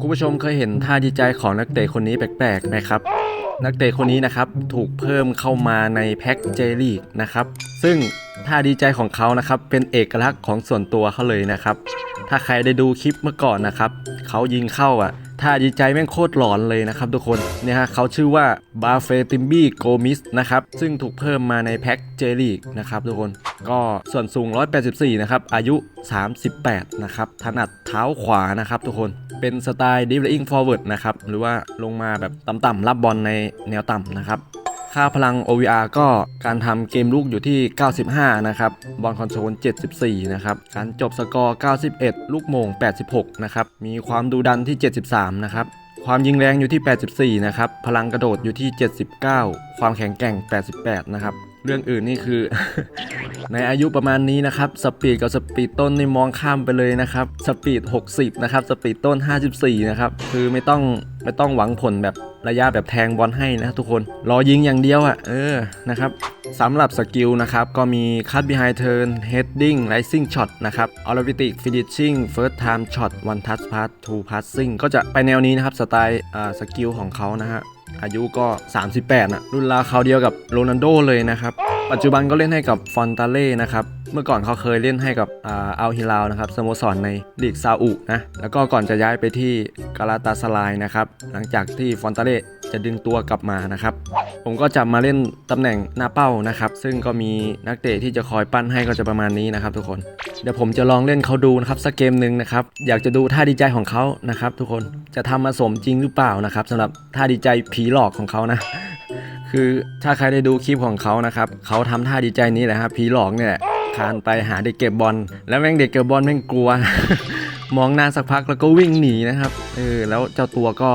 คุณผู้ชมเคยเห็นท่าดีใจของนักเตะคนนี้แปลกๆไหมครับ นักเตะคนนี้นะครับถูกเพิ่มเข้ามาในแพ็กเจลีกนะครับ ซึ่งท่าดีใจของเขานะครับเป็นเอกลักษณ์ของส่วนตัวเขาเลยนะครับ ถ้าใครได้ดูคลิปเมื่อก่อนนะครับเขายิงเข้าอะท่าดีใจแม่งโคตรหลอนเลยนะครับทุกคนเนี่ยฮะเขาชื่อว่าบาเฟติมบี้โกมิสนะครับซึ่งถูกเพิ่มมาในแพ็กเจลีกนะครับทุกคนก็ส่วนสูง 184 นะครับ อายุ 38 นะครับ ถนัดเท้าขวานะครับทุกคน เป็นสไตล์ dribbling forward นะครับ หรือว่าลงมาแบบต่ำๆรับบอลในแนวต่ำนะครับ ค่าพลัง OVR ก็การทำเกมลูกอยู่ที่ 95 นะครับ บอลคอนโทรล74 นะครับ การจบสกอร์ 91 ลูกโมง 86 นะครับ มีความดูดันที่ 73 นะครับความยิงแรงอยู่ที่ 84 นะครับ พลังกระโดดอยู่ที่ 79 ความแข็งแกร่ง 88 นะครับ เรื่องอื่นนี่คือ ในอายุประมาณนี้นะครับ สปีดกับสปีดต้นนี่มองข้ามไปเลยนะครับ สปีด 60 นะครับ สปีดต้น 54 นะครับ คือไม่ต้องไม่ต้องหวังผลแบบระยะแบบแทงบอลให้นะทุกคน รอยิงอย่างเดียวอะ่ะ เออ นะครับสำหรับสกิลนะครับ ก็มี cut behind turn heading rising shot นะครับ automatic finishing first time shot one touch pass two passing ก็จะไปแนวนี้นะครับ สไตล์สกิลของเขานะฮะ อายุก็ 38นะรุ่นราวคราวเดียวกับโรนัลโดเลยนะครับ ปัจจุบันก็เล่นให้กับฟอนตาเล่นะครับเมื่อก่อนเขาเคยเล่นให้กับอ่าอัลฮิลาลนะครับสโมสรในลีกซาอุนะแล้วก็ก่อนจะย้ายไปที่กาลาตาสลายนะครับหลังจากที่ฟอนตาเล่จะดึงตัวกลับมานะครับผมก็จับมาเล่นตำแหน่งหน้าเป้านะครับ ซึ่งก็มีนักเตะที่จะคอยปั้นให้ก็จะประมาณนี้นะครับ ทุกคนเดี๋ยวผมจะลองเล่นเขาดูนะครับสักเกมหนึ่งนะครับอยากจะดูท่าดีใจของเขานะครับ ทุกคนจะทำมาสมจริงหรือเปล่านะครับสำหรับท่าดีใจผีหลอกของเขานะ คือถ้าใครได้ดูคลิปของเขานะครับเขาทำท่าดีใจนี้แหละครับผีหลอกเนี่ยแหละคานไปหาเด็กเก็บบอล แล้วแม่งเด็กเก็บบอลแม่งกลัว มองหน้าสักพักแล้วก็วิ่งหนีนะครับเออแล้วเจ้าตัวก็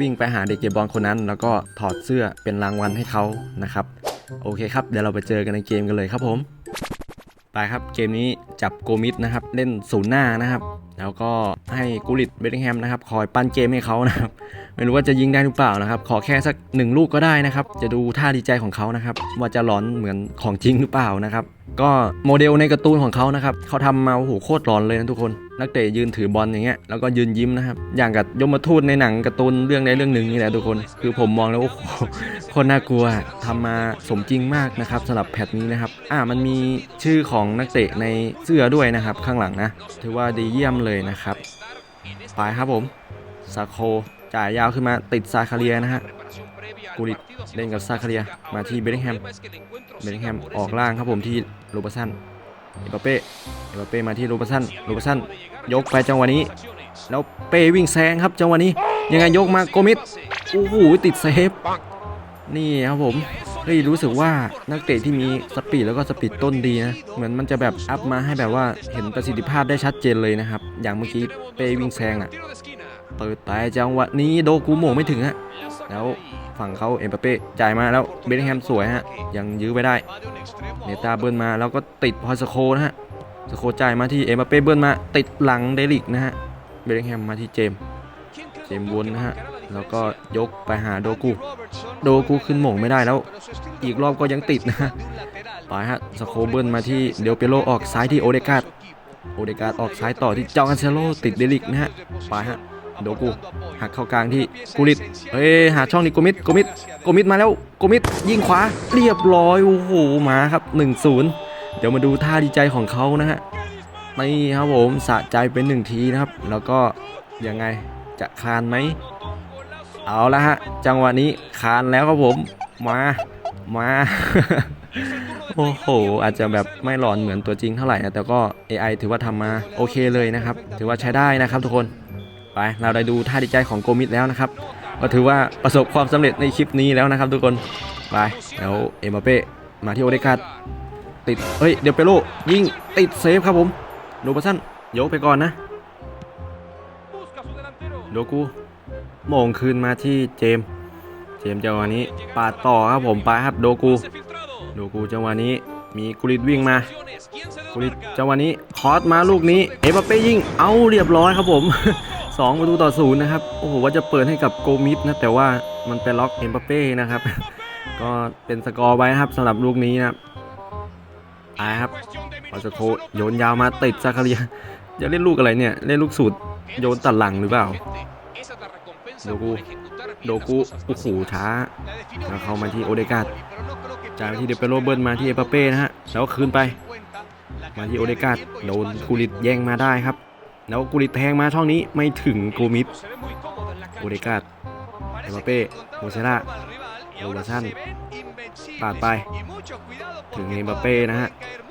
วิ่งไปหาเด็กเก็บบอลคนนั้น แล้วก็ถอดเสื้อเป็นรางวัลให้เขานะครับโอเคครับ เดี๋ยวเราไปเจอกันในเกมกันเลยครับผม ไปครับเกมนี้จับโกมิดนะครับ เล่นศูนย์หน้านะครับแล้วก็ให้กูริตเบลิงแฮมนะครับ คอยปั้นเกมให้เขานะครับ ไม่รู้ว่าจะยิงได้หรือเปล่านะครับ ขอแค่สักหนึ่งลูกก็ได้นะครับ จะดูท่าดีใจของเขานะครับ ว่าจะหลอนเหมือนของจริงหรือเปล่านะครับ ก็โมเดลในการ์ตูนของเขานะครับเขาทำมาโอ้โหโคตรหลอนเลยนะทุกคน นักเตะยืนถือบอลอย่างเงี้ยแล้วก็ยืนยิ้มนะครับ อย่างกับยมทูตในหนังการ์ตูนเรื่องใดเรื่องหนึ่งนี่แหละทุกคน คือผมมองแล้วโอ้โหคตรน่ากลัวทำมาสมจริงมากนะครับสำหรับแพทนี้นะครับอ่ามันมีชื่อของนักเตะในเสื้อด้วยนะครับ ข้างหลังนะถือว่าดีเยี่ยมเลยนะครับไปครับผมซาโคจ่ายยาวขึ้นมาติดซาคาเรียนะฮะกูริตเล่นกับซาคาเรียมาที่เบลลิงแฮมเบลลิงแฮมออกล่างครับผมที่โรเบอร์สันเอเปเป้เอเปเป้มาที่โรเบอร์สันโรเบอร์สันยกไปจังหวะนี้ แล้วเป้วิ่งแซงครับจังหวะนี้ยังไงยกมาโกมิดโอ้โหติดเซฟนี่ครับผม เฮ้ยรู้สึกว่านักเตะที่มีสปีดแล้วก็สปีดต้นดีนะ เหมือนมันจะแบบอัพมาให้แบบว่าเห็นประสิทธิภาพได้ชัดเจนเลยนะครับ อย่างเมื่อกี้เปวิ่งแซงอะเปิดไปจังหวะนี้โดกูโมงไม่ถึงฮะแล้วฝั่งเขาเอ็มบัปเป้จ่ายมาแล้วเบลลิงแฮมสวยฮะ ยังยื้อไว้ได้เนตาเบิร์นมาแล้วก็ติดพอสโคนะฮะสโคจ่ายมาที่เอ็มบัปเป้เบิร์นมาติดหลังเดลิกนะฮะเบลลิงแฮมมาที่เจมเจมวนนะฮะ แล้วก็ยกไปหาโดกู โดกูขึ้นหม่งไม่ได้แล้ว อีกรอบก็ยังติดนะฮะไปฮะสโคเบิร์นมาที่เดลเปโลออกซ้ายที่โอเดกาดโอเดกาดออกซ้ายต่อที่เจ้ากันเซโลติดเดลิกนะฮะไปฮะโดกูหักเข้ากลางที่กุลิตเฮ้ยหาช่องนี้โกมิดโกมิดโกมิดมาแล้วโกมิดยิงขวาเรียบร้อยโอ้โหมาครับ 1-0 เดี๋ยวมาดูท่าดีใจของเขานะฮะนี่ครับผมสะใจเป็นหนึ่งทีนะครับ แล้วก็ยังไงจะคานไหม เอาละฮะ จังหวะนี้คานแล้วครับผมมามา โอ้โห อาจจะแบบไม่หลอนเหมือนตัวจริงเท่าไหร่นะแต่ก็ AI ถือว่าทำมาโอเคเลยนะครับ ถือว่าใช้ได้นะครับทุกคนไปเราได้ดูท่าดีใจของโกมิดแล้วนะครับก็ถือว่าประสบความสำเร็จในคลิปนี้แล้วนะครับ ทุกคนไปแล้วเอ็มบัปเป้มาที่โอเดกาดติดเฮ้ยเดี๋ยวเปโลยิงติดเซฟครับผมโดบัสันยกไปก่อนนะโดกู โมงคืนมาที่เจม เจมจังหวะนี้ปาดต่อครับผมไปครับโดกู โดกูจังหวะนี้มีกุลิตวิ่งมากุลิตจังหวะนี้คอสมาลูกนี้เอปเป้ยิงเอาเรียบร้อยครับผมสองประตูต่อศูนย์นะครับโอ้โหว่าจะเปิดให้กับโกมิดนะแต่ว่ามันไปล็อกเอ็มบัปเป้นะครับ ก็เป็นสกอร์ไว้นะครับสำหรับลูกนี้นะครับอายครับพอสโคโยนยาวมาติดซาคาเรียจะเล่นลูกอะไรเนี่ย เล่นลูกสูตรโยนตัดหลังหรือเปล่า โดกูโดกุโอ้โหช้าแล้วเข้ามาที่โอเดกาดจ่ายมาที่เดเปโรเบิร์นมาที่เอปาเป้นะฮะแล้วคืนไป มาที่โอเดกาดโดนกุลิตแย่งมาได้ครับ แล้วกุลิตแทงมาช่องนี้ไม่ถึงโกมิดโอเดกาดเอปาเป้โมเซล่าโรบอร์สันปาดไป ถึงเอมบัปเป้นะฮะ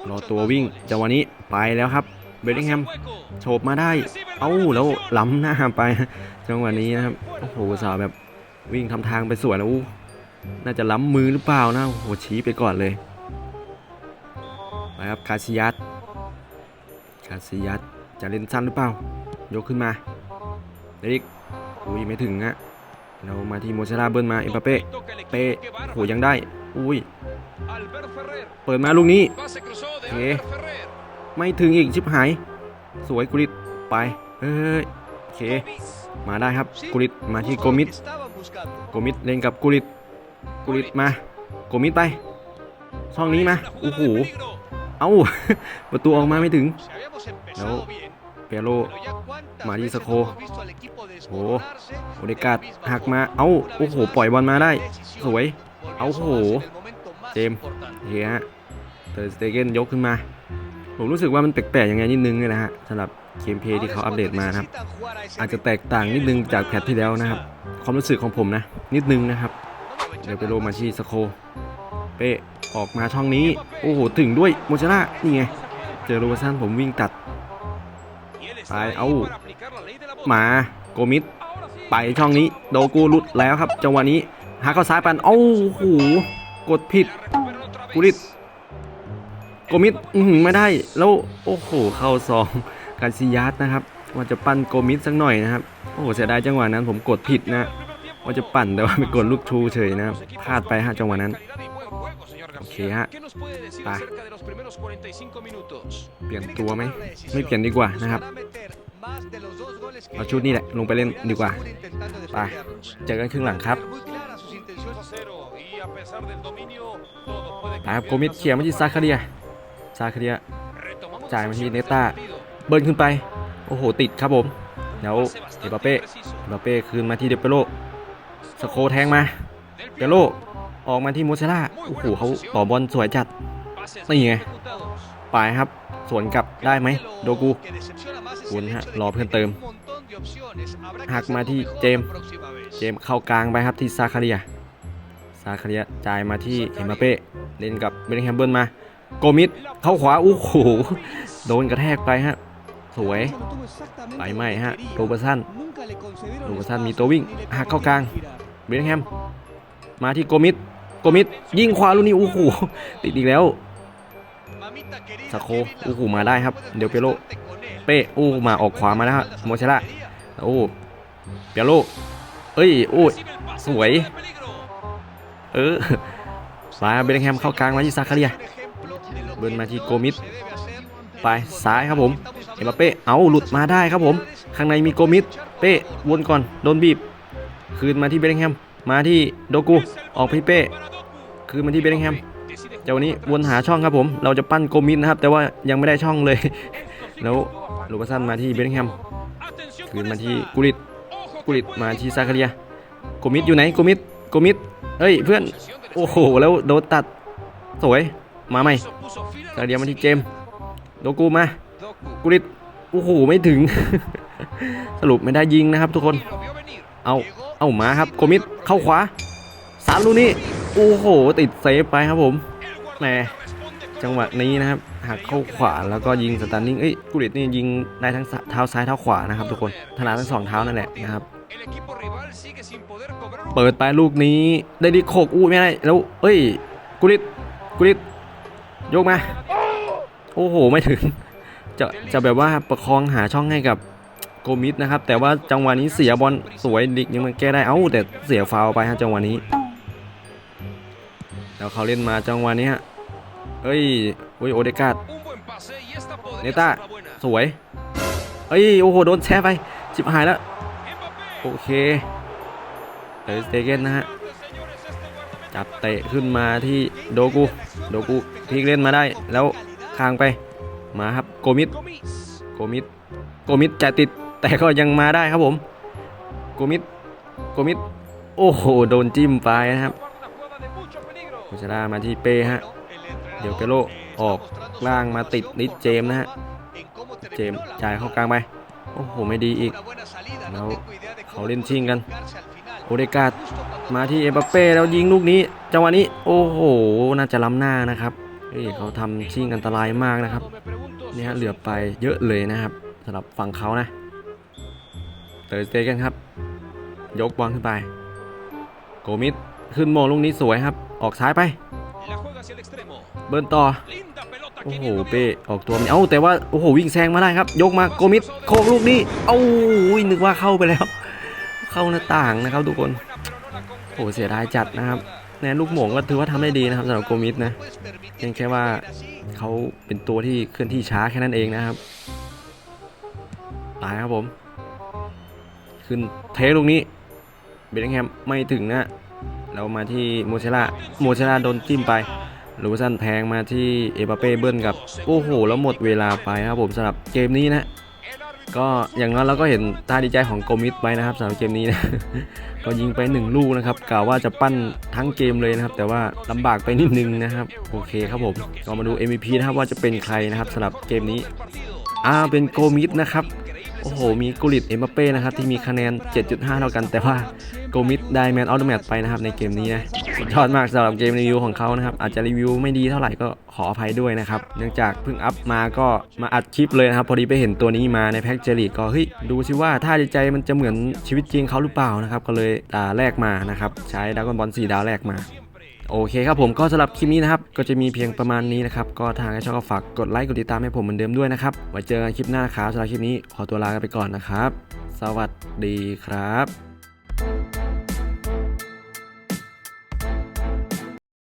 รอตัววิ่งจังหวะนี้ไปแล้วครับ เบลลิงแฮมโฉบมาได้ เอ้าแล้วล้ำหน้าไป จังหวะนี้นะครับ โอ้โหสาวแบบวิ่งทำทางไปสวยนะอู้น่าจะล้ำมือหรือเปล่านะ โอ้โหชี้ไปก่อนเลยไปครับคาซิยัสคาซิยัสจะเล่นสั้นหรือเปล่า ยกขึ้นมาเดริกอุ้ยไม่ถึงอะเรามาที่โมเชล่าเบิร์นมาเอ็มบัปเป้ เป้โหยังได้ อุ้ย เปิดมาลูกนี้โอเค ไม่ถึงอีกชิบหาย สวยกุลิตไปเฮ้ยโอเค มาได้ครับกุลิตมาที่โกมิดโกมิดเล่นกับกุลิตกุลิตมาโกมิดไป ช่องนี้มาโอ้โหเอ้าประตูออกมาไม่ถึงแล้วเปโลมาที่สโคโหโอเดกาดหักมา เอ้า โอ้โห ปล่อยบอลมาได้ สวย เอาโห เจมเคฮะเตอร์สเตเกนยกขึ้นมา ผมรู้สึกว่ามันแปลกๆยังไงนิดนึงเลยนะฮะสำหรับเกมเพย์ที่เขาอัปเดตมาครับ อาจจะแตกต่างนิดนึงจากแพทที่แล้วนะครับ ความรู้สึกของผมนะ นิดนึงนะครับ เดี๋ยวไปโรมาชีสโค เป้ออกมาช่องนี้ โอ้โห ถึงด้วยโมชล่านี่ไง เจอโรบสันผมวิ่งตัดไปเอามาโกมิดไปช่องนี้ โดกูลุดแล้วครับ จังหวะนี้หาเข้าซ้ายปันเอ้าโอ้โหกดผิดกุลิต โกมิดอื้อหือไม่ได้แล้วโอ้โหเข้าซองการซิยัสนะครับ ว่าจะปั้นโกมิดสักหน่อยนะครับโอ้โหเสียดายจังหวะนั้นผมกดผิดนะว่าจะปั่นแต่ว่าไปกดลูกชูเฉยนะครับพลาดไปฮะจังหวะนั้นโอเคฮะไปเปลี่ยนตัวไหมไม่เปลี่ยนดีกว่านะครับเอาชุดนี้แหละลงไปเล่นดีกว่าไปเจอกันครึ่งหลังครับครับโกมิดเขี่ยมาที่ซาคาเรีย ซาคาเรียจ่ายมาที่เนต้า เบิร์นขึ้นไป โอ้โห ติดครับผม แล้วเอปาเป้เอปาเป้คืนมาที่เดเปโลสโคแทงมาเปโลออกมาที่โมเซล่า โอ้โหเขาต่อบอลสวยจัด นี่ไงไปครับ สวนกลับได้ไหม โดกูวนฮะ รอเพื่อนเติม หักมาที่เจมส์เจมส์เข้ากลางไปครับที่ซาคาเรีย ซาคาเรียจ่ายมาที่เอ็มบัปเป้ เล่นกับเบนแฮมเบิลมา โกมิดเข้าขวาโอ้โหโดนกระแทกไปฮะ สวยไปไม่ฮะโรเบอร์สันโรเบอร์สันมีตัววิ่งหักเข้ากลางเบนแฮมมาที่โกมิดโกมิดยิงขวาลูกนี้โอ้โหติดอีกแล้วสโคโอ้โหมาได้ครับ เดี๋ยวเปโลเป้โอ้มาออกขวามาแล้วฮะโมเชล่าโอ้เปียโลเอ้ยโอ้ยสวย เออมาเบลลิงแฮมเข้ากลางมาที่ซาคาเรีย บิร์นมาที่โกมิดไปซ้ายครับผมเอ็มบัปเป้เอาหลุดมาได้ครับผม ข้างในมีโกมิดเป้วนก่อนโดนบีบ คืนมาที่เบลลิงแฮมมาที่โดกูออกพี่เป้คืนมาที่เบลลิงแฮมเจ้าวันนี้วนหาช่องครับผม เราจะปั้นโกมิดนะครับ แต่ว่ายังไม่ได้ช่องเลย แล้วลูกัสซันมาที่เบลลิงแฮมคืนมาที่กุลิตกุลิตมาที่ซาคาเรียโกมิดอยู่ไหนโกมิดโกมิดเฮ้ยเพื่อนโอ้โหแล้วโดนตัดสวย มาใหม่ซาคาเรียมาที่เจมส์โดกูมากุลิตโอ้โหไม่ถึง สรุปไม่ได้ยิงนะครับทุกคน เอาเอามาครับโกมิดเข้าขวาสารลูกนี้โอ้โห ติดเซฟไปครับผมแหมจังหวะนี้นะครับหักเข้าขวาแล้วก็ยิงสตันนิ่งเอ้ยกุลิตนี่ยิงได้ทั้งเท้าซ้ายเท้าขวานะครับทุกคนถนัดทั้งสองเท้านั่นแหละนะครับเปิดไปลูกนี้ได้ดิโคกอู้ไม่ได้แล้วเอ้ยกุลิตกุลิต ยกมา โอ้โห ไม่ถึง จะจะแบบว่าประคองหาช่องให้กับโกมิดนะครับ แต่ว่าจังหวะนี้เสียบอลสวยดิกยังมันแก้ได้ เอ้า แต่เสียฟาวไปฮะจังหวะนี้ แล้วเขาเล่นมาจังหวะนี้ฮะเอ้ยโอ้ยโอเดกาดเนต้าสวย เอ้ยโอ้โหโดนแช่ไปจิบหายแล้ว โอเคเตอร์สเตเกนนะฮะ จับเตะขึ้นมาที่โดกูโดกูพลิกเล่นมาได้แล้วคางไปมาครับโกมิดโกมิดโกมิดจะติดแต่ก็ยังมาได้ครับผมโกมิดโกมิดโอ้โหโดนจิ้มไปนะครับโคชรามาที่เป้ฮะเดี๋ยวเปโลออกล่างมาติดนิดเจมนะฮะเจมจ่ายเข้ากลางไปโอ้โหไม่ดีอีกแล้วเขาเล่นชิงกัน โอเดกาดมาที่เอมบัปเป้แล้วยิงลูกนี้จังหวะนี้โอ้โหน่าจะล้ำหน้านะครับเฮ้ยเขาทำชิงอันตรายมากนะครับนี่ฮะเหลือไปเยอะเลยนะครับสำหรับฝั่งเขานะเตอร์สเตกันครับ ยกบอลขึ้นไป โกมิดขึ้นโมงลูกนี้สวยครับ ออกซ้ายไป เบิร์นต่อ โอ้โหเป้ออกตัวมีเอ้าแต่ว่า โอ้โห วิ่งแซงมาได้ครับ ยกมาโกมิดโคกลูกนี้ เอ้าอุ้ยนึกว่าเข้าไปแล้ว เข้าหน้าต่างนะครับทุกคนโอ้โหเสียดายจัดนะครับแนนลูกหม่งก็ถือว่าทำได้ดีนะครับสำหรับโกมิดนะเพียงแค่ว่าเขาเป็นตัวที่เคลื่อนที่ช้าแค่นั้นเองนะครับตายครับผม ขึ้นเทลูกนี้เบลลิงแฮมไม่ถึงนะเรามาที่โมเชล่าโมเชล่าโดนจิ้มไปลูซันแทงมาที่เอเบาเป้เบิ้ลกับ โอ้โห แล้วหมดเวลาไปครับผมสำหรับเกมนี้นะ ก็อย่างนั้นเราก็เห็นตาดีใจของโกมิดไปนะครับสำหรับเกมนี้นะ ก็ยิงไปหนึ่งลูกนะครับกล่าวว่าจะปั้นทั้งเกมเลยนะครับ แต่ว่าลำบากไปนิดนึงนะครับ โอเคครับผมก็มาดู MVP นะครับว่าจะเป็นใครนะครับสำหรับเกมนี้อ่าเป็นโกมิดนะครับ โอ้โห มีกุลิตเอ็มบัปเป้นะครับที่มีคะแนน 7.5 เท่ากัน แต่ว่าโกมิดได้แมนออฟเดอะแมตไปนะครับในเกมนี้นะสุดยอดมากสำหรับเกมรีวิวของเขานะครับ อาจจะรีวิวไม่ดีเท่าไหร่ก็ขออภัยด้วยนะครับ เนื่องจากเพิ่งอัพมาก็มาอัดคลิปเลยนะครับ พอดีไปเห็นตัวนี้มาในแพ็กเจลีก็เฮ้ยดูสิว่าถ้าใจมันจะเหมือนชีวิตจริงเขาหรือเปล่านะครับก็เลยแลกมานะครับใช้ดากอนบอล4ดาวแลกมา โอเคครับผมก็สำหรับคลิปนี้นะครับ ก็จะมีเพียงประมาณนี้นะครับ ก็ทางช่องก็ฝากกดไลค์กดติดตามให้ผมเหมือนเดิมด้วยนะครับไว้เจอกันคลิปหน้าครับสำหรับคลิปนี้ขอตัวลาไปก่อนนะครับ สวัสดีครับ